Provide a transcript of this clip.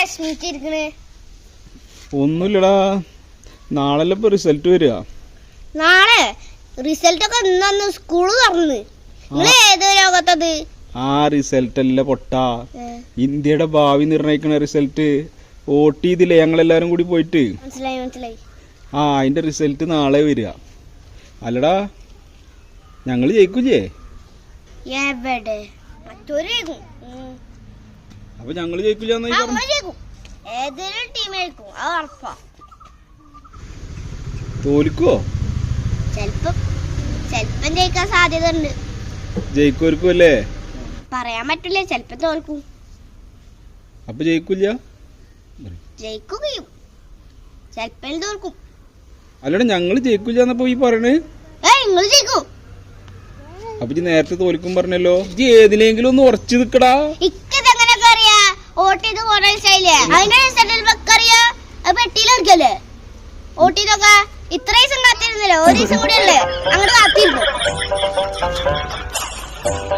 വിഷമിച്ചിരിക്കണ്. ഒന്നുമില്ലടാ. നാളെ ഇപ്പൊ റിസൾട്ട് വരിക? നാളെ? റിസൾട്ട് ഒക്കെ ഇന്നു സ്കൂൾ തുറന്ന്. നിങ്ങൾ ഏത് ലോകത്തത്? ആ റിസൾട്ട് അല്ല പൊട്ടാ. ഇന്ത്യയുടെ ഭാവി നിർണയിക്കുന്ന റിസൾട്ട് വോട്ട് ചെയ്തില്ലേ ഞങ്ങളെല്ലാരും കൂടി പോയിട്ട്? മനസ്സിലായി മനസ്സിലായി. ആ അതിന്റെ റിസൾട്ട് നാളെ വരിക. അല്ലടാ ഞങ്ങൾ ജയിക്കൂലേ എവിടെ? മറ്റൊരു. അപ്പൊ ഞങ്ങൾ ജയിക്കില്ല ജയിക്കും. ഏതൊരു ടീം ജയിക്കും അത് ഉറപ്പാ. തോൽക്കോ ചെലപ്പം ചെലപ്പം ജയിക്കാൻ സാധ്യത ഉണ്ട് ജയിക്കുമായിരിക്കും അല്ലേ പറയാൻ പറ്റില്ല ചെലപ്പം തോൽക്കും. അപ്പൊ ജയിക്കില്ല? ജയിക്കുകയും ചെലപ്പം തോൽക്കും. അല്ലടാ ഞങ്ങൾ ജയിക്കില്ല എന്നപ്പോ ഈ പറയണേ. നിങ്ങൾ ജയിക്കും. അപ്പൊ നേരത്തെ തോൽക്കും പറഞ്ഞല്ലോ. ഏതിലെങ്കിലും ഒന്ന് ഉറച്ചു നിക്കടാ. വോട്ട് ചെയ്ത് പോണ അതിന്റെ സെറ്റിൽ ബക്കറിയ പെട്ടിയിലെടുക്കല്ലേ വോട്ട് ചെയ്തൊക്കെ ഇത്ര ദിവസം കാത്തിരുന്നില്ല? ഒരു ദിവസം കൂടി അല്ലേ? അങ്ങോട്ട് കാത്തിരുന്നു